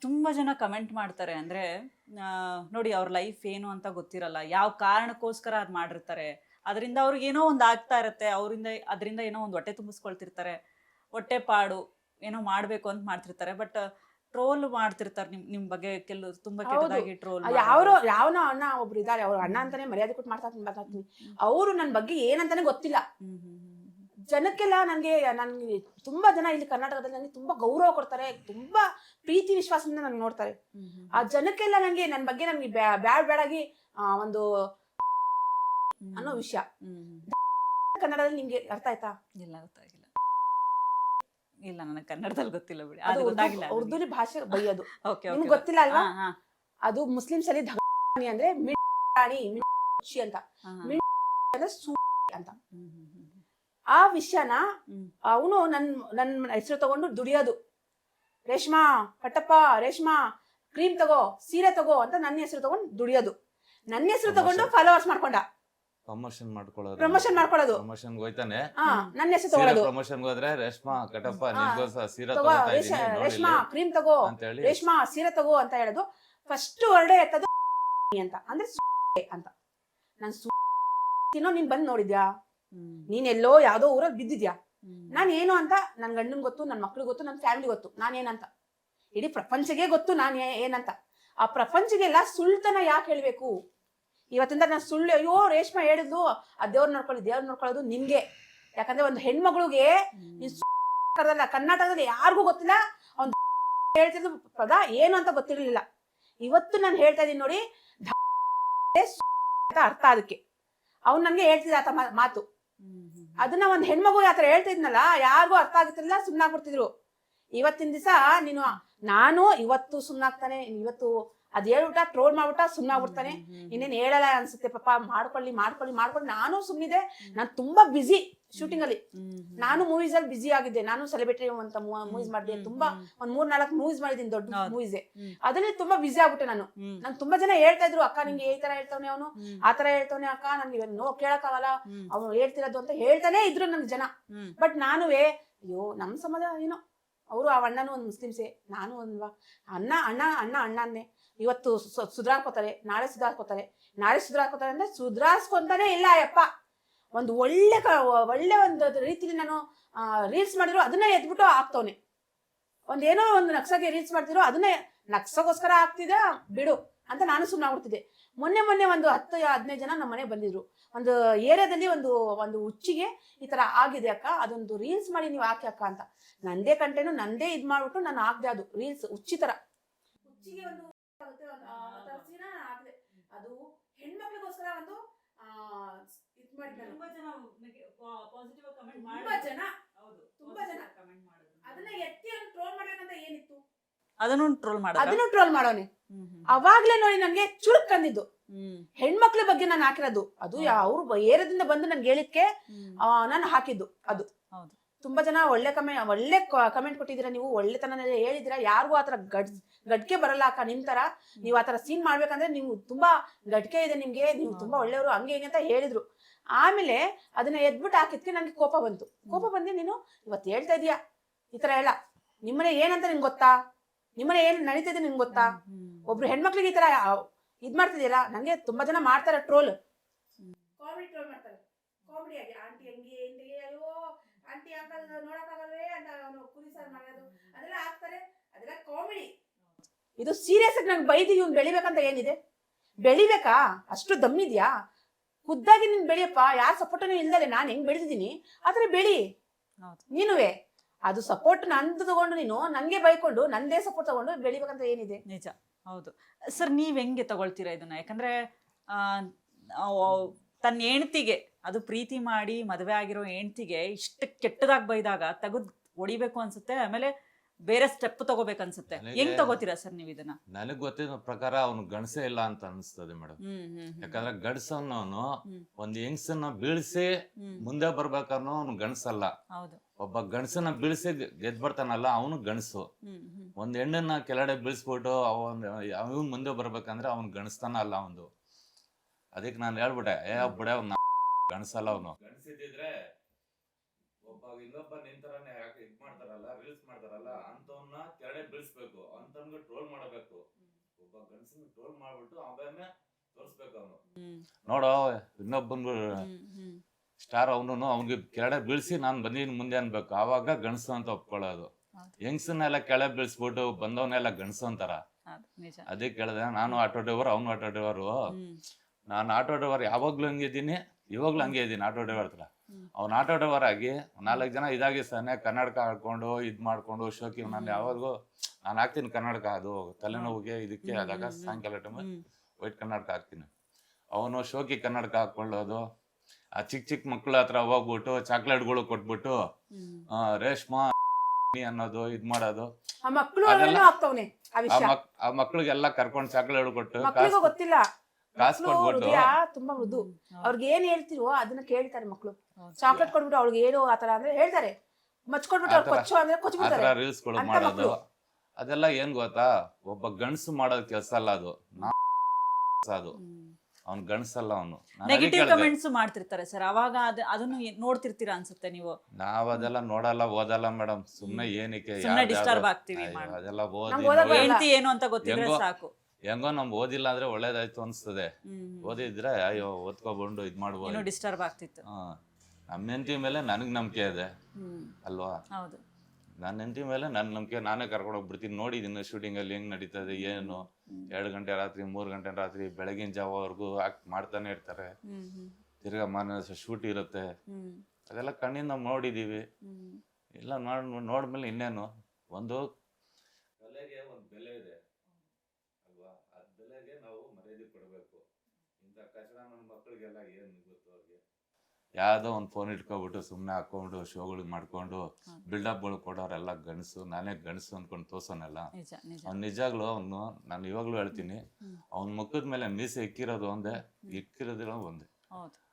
ತುಂಬಾ ಜನ ಕಮೆಂಟ್ ಮಾಡ್ತಾರೆ ಅಂದ್ರೆ ನೋಡಿ ಅವ್ರ ಲೈಫ್ ಏನು ಅಂತ ಗೊತ್ತಿರಲ್ಲ. ಯಾವ ಕಾರಣಕ್ಕೋಸ್ಕರ ಅದ್ ಮಾಡಿರ್ತಾರೆ. ಅದರಿಂದ ಅವ್ರಿಗೆ ಏನೋ ಒಂದು ಆಗ್ತಾ ಇರುತ್ತೆ. ಅವರಿಂದ ಅದರಿಂದ ಏನೋ ಒಂದು ಹೊಟ್ಟೆ ತುಂಬಿಸ್ಕೊಳ್ತಿರ್ತಾರೆ. ಹೊಟ್ಟೆ ಪಾಡು ಏನೋ ಮಾಡಬೇಕು ಅಂತ ಮಾಡ್ತಿರ್ತಾರೆ. ಬಟ್ ಟ್ರೋಲ್ ಮಾಡ್ತಿರ್ತಾರೆ ನಿಮ್ ನಿಮ್ ಬಗ್ಗೆ ಕೆಲವು ತುಂಬಾ. ಕೆಟ್ಟದಾಗಿ ಟ್ರೋಲ್ ಯಾವ್ರು ಯಾವನೋ ಅಣ್ಣ ಒಬ್ರು ಇದ್ದಾರೆ. ಅವ್ರ ಅಣ್ಣ ಅಂತಾನೆ ಮರ್ಯಾದೆ ಕೊಟ್ಟು ಮಾಡ್ತಾ ಮಾತಾಡ್ತೀನಿ. ಅವರು ನನ್ನ ಬಗ್ಗೆ ಏನಂತಾನೆ ಗೊತ್ತಿಲ್ಲ. ಜನಕ್ಕೆಲ್ಲ ನನಗೆ ನನಗೆ ತುಂಬಾ ಜನ ಇಲ್ಲಿ ಕರ್ನಾಟಕದಲ್ಲಿ ನನಗೆ ತುಂಬಾ ಗೌರವ ಕೊಡ್ತಾರೆ ತುಂಬಾ ಪ್ರೀತಿ ವಿಶ್ವಾಸದಿಂದ ನನಗೆ ನೋಡ್ತಾರೆ. ಆ ಜನಕ್ಕೆಲ್ಲ ನನಗೆ ನನ್ನ ಬಗ್ಗೆ ನನಗೆ ಬ್ಯಾಡ್ ಬ್ಯಾಡಾಗಿ ಒಂದು ಅನ್ನೋ ವಿಷಯ. ಕನ್ನಡದಲ್ಲಿ ನಿಮಗೆ ಅರ್ಥ ಆಯ್ತಾ? ಇಲ್ಲ ಗೊತ್ತಾಗಿಲ್ಲ ಇಲ್ಲ ನನಗೆ ಕನ್ನಡದಲ್ಲಿ ಗೊತ್ತಿಲ್ಲ ಬಿಡಿ. ಅದು ಗೊತ್ತಾಗಿಲ್ಲ ಉರ್ದು- ಉರ್ದುಲಿ ಭಾಷೆ ಬೈಯೋದು. ನಿಮ್ಗೆ ಗೊತ್ತಿಲ್ಲ ಅಲ್ವಾ? ಅದು ಮುಸ್ಲಿಮ್ಸ್ ಅಲ್ಲಿ ಧಗಾಣಿ ಅಂದ್ರೆ ಮಿಣಿ ಮಿಣಿ ಅಂತ. ಅಂದ್ರೆ ಸೂ ಅಂತ. ಆ ವಿಷಯನ ಅವನು ನನ್ ನನ್ನ ಹೆಸರು ತಗೊಂಡು ದುಡಿಯೋದು. ರೇಷ್ಮಾ ಕಟ್ಟಪ್ಪ ರೇಷ್ಮಾ ಕ್ರೀಮ್ ತಗೋ ಸೀರೆ ತಗೋ ಅಂತ ನನ್ನ ಹೆಸರು ತಗೊಂಡು ದುಡಿಯೋದು. ನನ್ನ ಹೆಸರು ತಗೊಂಡು ಫಾಲೋವರ್ಸ್ ಮಾಡ್ಕೊಂಡ. ಪ್ರಮೋಷನ್ ಮಾಡ್ಕೊಳ್ಳೋದು. ಪ್ರಮೋಷನ್ ಮಾಡ್ಕೊಳ್ಳೋದು. ಪ್ರಮೋಷನ್ ಹೋಯ್ತಾನೆ. ಹಾ ನನ್ನ ಹೆಸರು ಸೀರೆ ತಗೊಳ್ಳೋದು. ಪ್ರಮೋಷನ್ ಹೋದ್ರೆ ರೇಷ್ಮಾ ಕಟಪ್ಪ ಹಾ. ನಿನ್ಗೋಸ್ಕರ ಸೀರೆ ತಗೋ ರೇಷ್ಮಾ ಕ್ರೀಮ್ ತಗೋ ಅಂತ ಹೇಳಿ ರೇಷ್ಮಾ ಸೀರೆ ತಗೋ ಅಂತ ಹೇಳೋದು. ಫಸ್ಟ್ ಹೊರಡೆ ಎತ್ತದು ಅಂತ. ಅಂದ್ರೆ ಸು ಅಂತ. ನಾನು ತಿನ್ನೋ ನೀನ್ ಬಂದ್ ನೋಡಿದ್ಯಾ? ನೀನ್ ಎಲ್ಲೋ ಯಾವ್ದೋ ಊರಲ್ಲಿ ಬಿದ್ದಿದ್ಯಾ ನಾನು ಏನು ಅಂತ ನನ್ನ ಗಂಡನ್ ಗೊತ್ತು ನನ್ನ ಮಕ್ಳಿಗೆ ಗೊತ್ತು ನನ್ನ ಫ್ಯಾಮಿಲಿ ಗೊತ್ತು ನಾನೇನಂತ ಇಡೀ ಪ್ರಪಂಚಗೆ ಗೊತ್ತು ನಾನು ಏನಂತ ಆ ಪ್ರಪಂಚಗೆಲ್ಲ ಸುಳ್ತನ ಯಾಕೆ ಹೇಳ್ಬೇಕು ಇವತ್ತಿಂದ ನಾನು ಸುಳ್ಳು ಅಯ್ಯೋ ರೇಷ್ಮೆ ಹೇಳಿದ್ಲು ಆ ದೇವ್ರ ನೋಡ್ಕೊಳ್ಳಿ ದೇವ್ರ ನೋಡ್ಕೊಳ್ಳೋದು ನಿಮ್ಗೆ ಯಾಕಂದ್ರೆ ಒಂದು ಹೆಣ್ಮಗಳಿಗೆ ಕರ್ನಾಟಕದಲ್ಲ ಯಾರಿಗೂ ಗೊತ್ತಿಲ್ಲ ಅವ್ನ್ ಹೇಳ್ತಿದ್ದು ಪದ ಏನು ಅಂತ ಗೊತ್ತಿರಲಿಲ್ಲ ಇವತ್ತು ನಾನು ಹೇಳ್ತಾ ಇದ್ದೀನಿ ನೋಡಿ ಅಂತ ಅರ್ಥ ಅದಕ್ಕೆ ಅವ್ನು ನನ್ಗೆ ಹೇಳ್ತಿದ್ದ ಆತ ಮಾತು ಅದನ್ನ ಒಂದ್ ಹೆಣ್ಮಗು ಆತರ ಹೇಳ್ತಿದ್ನಲ್ಲ ಯಾರಿಗೂ ಅರ್ಥ ಆಗ್ತಿರ್ಲಿಲ್ಲ ಸುಮ್ಮನಾಗ್ಬಿಡ್ತಿದ್ರು ಇವತ್ತಿನ ದಿವಸ ನೀನು ನಾನು ಇವತ್ತು ಸುಮ್ಮನಾಗ್ತಾನೆ ಇವತ್ತು ಅದ್ ಹೇಳ್ಬಿಟ್ಟ ಟ್ರೋಲ್ ಮಾಡ್ಬಿಟ್ಟ ಸುಮ್ಮನಾಗ್ಬಿಡ್ತಾನೆ ಇನ್ನೇನ್ ಹೇಳಲ್ಲ ಅನ್ಸುತ್ತೆ ಪಾಪ ಮಾಡ್ಕೊಳ್ಳಿ ಮಾಡ್ಕೊಳ್ಳಿ ಮಾಡ್ಕೊಳ್ಳಿ ನಾನು ಸುಮ್ನಿದೆ. ನಾನು ತುಂಬಾ ಬಿಸಿ ಶೂಟಿಂಗ್ ಅಲ್ಲಿ. ನಾನು ಮೂವೀಸ್ ಅಲ್ಲಿ ಬಿಸಿ ಆಗಿದ್ದೆ. ನಾನು ಸೆಲೆಬ್ರಿಟಿ ಅಂತ ಮೂವೀಸ್ ಮಾಡಿದೆ. ತುಂಬಾ ಒಂದ್ ಮೂರ್ ನಾಲ್ಕು ಮೂವೀಸ್ ಮಾಡಿದ್ದೀನಿ ದೊಡ್ಡ. ಮೂವೀಸ್ ಅದ್ರಲ್ಲಿ ತುಂಬಾ ಬಿಸಿ ಆಗ್ಬಿಟ್ಟೆ ನಾನು. ನನ್ ತುಂಬಾ ಜನ ಹೇಳ್ತಾ ಇದ್ರು ಅಕ್ಕ ನಿಂಗೆ ಈ ತರ ಹೇಳ್ತಾವ್ನೆ ಅವನು. ಆ ತರ ಹೇಳ್ತಾವ್ನೆ ಅಕ್ಕ ನನ್ಗೆ ನೋ ಕೇಳಕ್ಕಾಗಲ್ಲ. ಅವನು ಹೇಳ್ತಿರೋದು ಅಂತ ಹೇಳ್ತಾನೆ ಇದ್ರು ನನ್ ಜನ. ಬಟ್ ನಾನುವೇ ಅಯ್ಯೋ ನಮ್ ಸಮಾಜ ಏನೋ. ಅವರು ಆ ಅಣ್ಣನೂ ಒಂದು ಮುಸ್ಲಿಮ್ಸೇ ನಾನು ಒಂದ್ವಾ. ಅಣ್ಣ ಅಣ್ಣ ಅಣ್ಣ ಅಣ್ಣನೇ ಇವತ್ತು ಸುಧಾರ್ಕೋತಾರೆ ನಾಳೆ ಸುಧಾರ್ಕೋತಾರೆ ನಾಳೆ ಸುಧಾರ್ಕೋತಾರೆ ಅಂದ್ರೆ ಸುಧಾರಿಸ್ಕೊಂತಾನೆ ಇಲ್ಲ ಯಪ್ಪ ಒಂದು ಒಳ್ಳೆ ಒಳ್ಳೆ ಒಂದು ರೀತಿಲಿ ನಾನು ರೀಲ್ಸ್ ಮಾಡಿರೋ ಅದನ್ನೇ ಎದ್ಬಿಟ್ಟು ಹಾಕ್ತವ್ನೆ. ಒಂದೇನೋ ಒಂದು ನಕ್ಸಗೆ ರೀಲ್ಸ್ ಮಾಡ್ತಿರೋ ಅದನ್ನೇ ನಕ್ಸಗೋಸ್ಕರ ಆಗ್ತಿದೆ ಬಿಡು ಅಂತ ನಾನು ಸುಮ್ಮನೆ ಆಗ್ಬಿಡ್ತಿದ್ದೆ ಮೊನ್ನೆ ಮೊನ್ನೆ ಒಂದು ಹತ್ತು, ಹದಿನೈದು ಜನ ನಮ್ಮ ಮನೆಗೆ ಬಂದಿದ್ರು. ಒಂದು ಏರಿಯಾದಲ್ಲಿ ಒಂದು ಒಂದು ಹುಚ್ಚಿಗೆ ಈ ತರ ಆಗಿದೆ ಅಕ್ಕ, ಅದೊಂದು ರೀಲ್ಸ್ ಮಾಡಿ ನೀವು ಹಾಕಿ ಅಕ್ಕ ಅಂತ. ನಂದೇ ಕಂಟೆನು ನಂದೇ ಇದ್ ಮಾಡ್ಬಿಟ್ಟು ನಾನು ಹಾಕ್ದೆ ಅದು ರೀಲ್ಸ್ ಹುಚ್ಚಿ ಥರ ಹುಚ್ಚಿಗೆ ಒಂದು ಅದು ಹೆಣ್ಮಕ್ಳಿಗೋಸ್ಕರ ಒಂದು ತುಂಬಾ ಜನ ತುಂಬಾ ಜನ. ಅದನ್ನ ಎತ್ತಿ ಅವ್ನು ಟ್ರೋಲ್ ಮಾಡ್ಬೇಕಂತ ಏನಿತ್ತು? ಅದನ್ನು ಟ್ರೋಲ್ ಮಾಡೋದ? ಅದನ್ನು ಟ್ರೋಲ್ ಮಾಡೋನಿ. ಅವಾಗ್ಲೇ ನೋಡಿ ನನ್ಗೆ ಚುರುಕ್ ಅಂದಿದ್ದು. ಹೆಣ್ಮಕ್ಳ ಬಗ್ಗೆ ನಾನು ಹಾಕಿರೋದು. ಅದು. ಅವ್ರು ಏರದಿಂದ ಬಂದು ನನ್ಗೆ ಹೇಳಿಕ್ಕೆ ನಾನು ಹಾಕಿದ್ದು ಅದು. ಹೌದು. ತುಂಬಾ ಜನ ಒಳ್ಳೆ ಕಮೆಂಟ್ ಒಳ್ಳೆ ಕಮೆಂಟ್ ಕೊಟ್ಟಿದ್ದೀರಾ ನೀವು ಒಳ್ಳೆತನ ಹೇಳಿದಿರಾ ಯಾರಿಗೂ ಆತರ ಗಡ್ ಗಡ್ಕೆ ಬರಲ್ಲ ಅಕ್ಕ ನಿಮ್ ತರ ನೀವು ಆತರ ಸೀನ್ ಮಾಡ್ಬೇಕಂದ್ರೆ ನೀವು ತುಂಬಾ ಗಡ್ಕೆ ಇದೆ ನಿಮ್ಗೆ ನೀವು ತುಂಬಾ ಒಳ್ಳೆಯವರು ಹಂಗೆ ಹಿಂಗೆ ಅಂತ ಹೇಳಿದ್ರು. ಆಮೇಲೆ ಅದನ್ನ ಎದ್ಬಿಟ್ಟು ಹಾಕಿದ್ಕೆ ನಂಗೆ ಕೋಪ ಬಂತು. ಕೋಪ ಬಂದು ನೀನು ಇವತ್ತು ಹೇಳ್ತಾ ಇದೀಯಾ? ಈ ತರ ಹೇಳ. ನಿಮ್ಮನೆ ಏನಂತ ನಿಂಗೆ ಗೊತ್ತಾ? ನಿಮ್ಮನೆ ಏನ್ ನಡೀತಿದೆ ನಿಂಗೆ ಗೊತ್ತಾ? ಒಬ್ರು ಹೆಣ್ಮಕ್ಳಿಗೆ ಈ ತರ ಇದ್ ಮಾಡ್ತಿದ್ಯಲ್ಲ ನಂಗೆ ತುಂಬಾ ಜನ ಮಾಡ್ತಾರೆ ಟ್ರೋಲ್. ಕಾಮಿಡಿ ಟ್ರೋಲ್ ಮಾಡ್ತಾರೆ. ಕಾಮಿಡಿ ಆಗಿ ಆಂಟಿ ಹಂಗೆ? ಆಂಟಿ ಅಂಕಲ್ ನೋಡಕ್ಕಾಗಲ್ವೇ ಅಂತ ಅವನು ಕುರಿ ಸಾರು ಮಾಡೋದು. ಅದೆಲ್ಲ ಹಾಕ್ತಾರೆ. ಅದೆಲ್ಲ ಕಾಮಿಡಿ ಇದು ಸೀರಿಯಸ್ ಆಗಿ ನಂಗೆ ಬೈದಿ ಇವ್ನು ಬೆಳಿಬೇಕಂತ ಏನಿದೆ? ಬೆಳಿಬೇಕಾ? ಅಷ್ಟು ದಮ್ಮಿದ್ಯಾ ಖುದ್ದಾಗಿ ನಿನ್ ಬೆಳೆಯಪ್ಪ. ಯಾರ ಸಪೋರ್ಟನೂ ಇಲ್ದಲೆ ನಾನು ಹೆಂಗ್ ಬೆಳೆದಿದ್ದೀನಿ? ಆತರ ಬೆಳಿ. ನೀನುವೆ. ಅದು ಸಪೋರ್ಟ್ ನಂದು ತಗೊಂಡು ನೀನು ನನಗೆ ಬೈಕೊಂಡು ನಂದೇ ಸಪೋರ್ಟ್ ತಗೊಂಡು ಬೆಳಿಬೇಕಂತ ಏನಿದೆ? ನಿಜ. ಹೌದು. ಸರ್ ನೀವ್ ಹೆಂಗೆ ತಗೊಳ್ತೀರಾ ಇದನ್ನ? ಯಾಕಂದ್ರೆ ತನ್ನ ಹೆಂಡ್ತಿಗೆ ಅದು ಪ್ರೀತಿ ಮಾಡಿ ಮದುವೆ ಆಗಿರೋ ಹೆಂಡ್ತಿಗೆ ಇಷ್ಟು ಕೆಟ್ಟದಾಗಿ ಬೈದಾಗ ತೆಗೆದು ಹೊಡಿಬೇಕು ಅನ್ಸುತ್ತೆ ಆಮೇಲೆ ಬೇರೆ ಸ್ಟೆಪ್ ತಗೋಬೇಕು ಅನ್ಸುತ್ತೆ. ಹೆಂಗ್ ತಗೋತೀರಾ ಸರ್ ನೀವು ಇದನ್ನ? ನನಗ್ ಗೊತ್ತಿರೋ ಪ್ರಕಾರ ಅವ್ನು ಗಣಸೇ ಇಲ್ಲ ಅಂತ ಅನಿಸ್ತದೆ ಮೇಡಮ್. ಯಾಕಂದ್ರೆ ಗಂಡಸನ್ನವನು. ಒಂದ್ ಹೆಂಗ್ಸನ್ನ ಬೀಳ್ಸಿ ಮುಂದೆ ಬರ್ಬೇಕನ್ನೋ ಅವ್ನು ಗಣಸಲ್ಲ ಹೌದು. ಒಬ್ಬ ಗಂಡಸನ್ನ ಬೀಳ್ಸಿ ಗೆದ್ ಬರ್ತಾನಲ್ಲ ಅವನು ಗಣಸು ಒಂದ್ ಹೆಣ್ಣನ್ನ ಕೆಳಗಡೆ ಬೀಳ್ಸ್ಬಿಟ್ಟು ಅವನ್ ಅವನ್ ಮುಂದೆ ಬರ್ಬೇಕಂದ್ರೆ ಅವ್ನ್ ಗಣಸ್ತಾನ ಅಲ್ಲ ಅವನು ಅದಕ್ಕೆ ನಾನು ಹೇಳ್ಬಿಟ್ಟೆ ಏ ಬಿಡ ಅವ್ನ ಗಣಸಲ್ಲ ಅವನು. ಗಣಸಿದ್ರೆ ಒಬ್ಬ ಇನ್ನೊಬ್ಬ ನಿಂತರನೇ ಯಾಕೆ ಇದ್ ಮಾಡ್ತಾರಲ್ಲ ರೀಲ್ಸ್ ಮಾಡ್ತಾರಲ್ಲ ಅಂತವನ್ನ ಕೆಳಗಡೆ ಟ್ರೋಲ್ ಮಾಡಬೇಕು. ಒಬ್ಬ ಗಂಡಸನ್ನ ಟ್ರೋಲ್ ಮಾಡ್ಬಿಟ್ಟು ಆಮೇಲೆ ತೋರಿಸ್ಬೇಕು ಅವನು. ನೋಡೋ ಇನ್ನೊಬ್ಬನ್ ಸ್ಟಾರ್ ಅವನು ಅವ್ನಿಗೆ ಕೆಳಗೆ ಬೀಳ್ಸಿ ನಾನು ಬಂದಿನ ಮುಂದೆ ಅನ್ಬೇಕು. ಆವಾಗ ಗಣಸು ಅಂತ ಒಪ್ಕೊಳ್ಳೋದು. ಹೆಂಗ್ಸನ್ನೆಲ್ಲ ಕೆಳಗೆ ಬೀಳ್ಸ್ಬಿಟ್ಟು ಬಂದವನ್ನೆಲ್ಲ ಗಣಸು ಅಂತಾರ? ಅದು ನಿಜ. ಅದೇ ಕೇಳಿದೆ ನಾನು ಆಟೋ ಡ್ರೈವರ್ ಅವನು ಆಟೋ ಡ್ರೈವರು? ನಾನು ಆಟೋ ಡ್ರೈವರ್ ಯಾವಾಗ್ಲೂ ಹಂಗಿದ್ದೀನಿ ಇವಾಗ್ಲೂ ಹಂಗೆ ಇದ್ದೀನಿ ಆಟೋ ಡ್ರೈವರ್ ಹತ್ರ. ಅವ್ನು ಆಟೋ ಡ್ರೈವರ್ ಆಗಿ ನಾಲ್ಕು ಜನ ಇದಾಗಿ ಸನ್ನೆ ಕನ್ನಡಕ ಹಾಕೊಂಡು ಇದ್ ಮಾಡ್ಕೊಂಡು ಶೋಕಿ ನಾನು ಯಾವಾಗೂ ನಾನು ಹಾಕ್ತೀನಿ ಕನ್ನಡಕ ಅದು ತಲೆನೋವಿಗೆ ಇದಕ್ಕೆ ಆದಾಗ. ಸಾಯಂಕಾಲ ಟೈಮ್ ವೈಟ್ ಕನ್ನಡಕ ಹಾಕ್ತೀನಿ. ಅವನು ಶೋಕಿ ಕನ್ನಡಕ ಹಾಕೊಳ್ಳೋದು ಆ ಚಿಕ್ಕ ಚಿಕ್ಕ ಮಕ್ಳ ಹತ್ರ ಹೋಗ್ಬಿಟ್ಟು ಚಾಕ್ಲೇಟ್ಗಳು ಕೊಟ್ಬಿಟ್ಟು ರೇಷ್ಮಾ ಅನ್ನೋದು ಇದ್ ಮಾಡೋದು. ಆ ಮಕ್ಕಳು ಮಕ್ಳಿಗೆಲ್ಲ ಕರ್ಕೊಂಡು ಚಾಕ್ಲೇಟ್ ಕೊಟ್ಟು ಗೊತ್ತಿಲ್ಲ. ಕಾಸು ಮಕ್ಳು ಕೊಟ್ಬಿಟ್ಟು ಹೃದಯ ತುಂಬಾ ಮೃದು. ಅವ್ರಿಗೆ ಏನ್ ಹೇಳ್ತಿರೋ ಅದನ್ನ ಕೇಳ್ತಾರೆ ಮಕ್ಳು. ಚಾಕ್ಲೇಟ್ ಕೊಟ್ಬಿಟ್ಟು ಅವ್ಳಿಗೆ ಏನು ಆತರ ಅಂದ್ರೆ ಹೇಳ್ತಾರೆ. ಮಚ್ಕೊಟ್ಬಿಟ್ಟು ಅವ್ರು ಕೊಚ್ಚು ಅಂದ್ರೆ ಕೊಚ್ಚು ಕೊಚ್ಬಿಡ್ತಾರೆ ತರ ರೀಲ್ಸ್ಗಳು ಅಂತ ಮಾಡೋದು. ಮಕ್ಳು. ಅದೆಲ್ಲ ಏನ್ ಗೊತ್ತಾ? ಒಬ್ಬ ಗಂಡಸು ಮಾಡೋದ್ ಕೆಲಸ ಅಲ್ಲ ಅದು. ನಾ ಅದು. ಅವ್ನ್ ಗಂಡಸಲ್ಲ ಅವನು. ನೆಗೆಟಿವ್ ಕಮೆಂಟ್ಸ್ ಮಾಡ್ತಿರ್ತಾರೆ ಸರ್. ಅವಾಗ ಅದು ಅದನ್ನು ನೋಡ್ತಿರ್ತೀರ ನೋಡ್ತಿರ್ತೀರಾ ಅನ್ಸುತ್ತೆ ನೀವು? ನಾವ್ ಅದೆಲ್ಲ ನೋಡಲ್ಲ ಓದಲ್ಲ ಮೇಡಮ್. ಸುಮ್ನೆ ಏನಕ್ಕೆ ಸುಮ್ನೆ ಯಾರ್ದ್ ಡಿಸ್ಟರ್ಬ್ ಆಗ್ತೀವಿ ಅಯ್ಯೋ, ಅದೆಲ್ಲ ಓದಿ ಓದಕ್ ನೋಡಿ-. ಏನು ಅಂತ ಗೊತ್ತಿದ್ರೆ ಹೆಂಗೋ- ಸಾಕು. ಹೆಂಗೋ ನಮ್ಗೆ ಓದಿಲ್ಲ ಅಂದ್ರೆ ಒಳ್ಳೇದಾಯ್ತು ಅನ್ಸ್ತದೆ. ಓದಿದ್ರೆ ಅಯ್ಯೋ ಓದ್ಕೊಬಂಡು ಇದ್ ಮಾಡ್ಬೋದು ಡಿಸ್ಟರ್ಬ್ ಆಗ್ತಿತ್ತು. ನಮ್ಮ ಹೆಂಡತಿ ಮೇಲೆ ನನಗ್ ನಂಬಿಕೆ ಇದೆ. ಅಲ್ವಾ? ಹೌದು. ನನ್ನ ಹೆಂಡತಿ ಮೇಲೆ ನನ್ನ ನಂಬಿಕೆ ನಾನೇ ಕರ್ಕೊಂಡು ಹೋಗ್ಬಿಡ್ತೀನಿ. ನೋಡಿದ್ದೀನಿ ಶೂಟಿಂಗ್ ಅಲ್ಲಿ ಹೆಂಗ್ ನಡೀತದೆ ಏನು. ಎರಡು ಗಂಟೆ ರಾತ್ರಿ ಮೂರು ಗಂಟೆ ರಾತ್ರಿ ಬೆಳಗಿನ ಜಾವವರೆಗೂ ಆಕ್ಟ್ ಮಾಡ್ತಾನೆ ಇರ್ತಾರೆ. ತಿರ್ಗಾ ಮಾನ ಶೂಟ್ ಇರುತ್ತೆ. ಅದೆಲ್ಲ ಕಣ್ಣಿಂದ ನೋಡಿದೀವಿ. ಎಲ್ಲ ಇಲ್ಲ ನೋಡ್ ನೋಡ್ಮೇಲೆ ಇನ್ನೇನು? ಒಂದು ಕಲೆಗೆ ಒಂದು ಬೆಲೆ ಇದೆ ಅಲ್ವಾ ಅದ್ ಬೆಲೆಗೆ ನಾವು ಮರ್ಯಾದೆ ಕೊಡಬೇಕು ಇಂಥ ಕಚಡ ನನ್ನ ಮಕ್ಕಳಿಗೆಲ್ಲ ಏನು ಗೊತ್ತು ಅವ್ರಿಗೆ ಯಾವ್ದೋ ಒಂದು ಫೋನ್ ಇಟ್ಕೊಬಿಟ್ಟು ಸುಮ್ಮನೆ ಹಾಕೊಂಡು ಶೋಗಳು ಮಾಡ್ಕೊಂಡು. ಬಿಲ್ಡಪ್ಗಳು ಕೊಡೋರೆಲ್ಲ ಗಣಸು ನಾನೇ ಗಣಸು ಅನ್ಕೊಂಡು ತೋರ್ಸೋನಲ್ಲ. ನಿಜ ನಿಜ. ಅವ್ನು ನಿಜಾಗ್ಲೂ ಅವನು ನಾನು ಇವಾಗ್ಲೂ ಹೇಳ್ತೀನಿ. ಅವ್ನ ಮುಖದ ಮೇಲೆ ಮೀಸೆ ಇಕ್ಕಿರೋದು ಒಂದೇ ಇಕ್ಕಿರೋದಿಲ್ಲ ಒಂದೇ. ಹೌದು.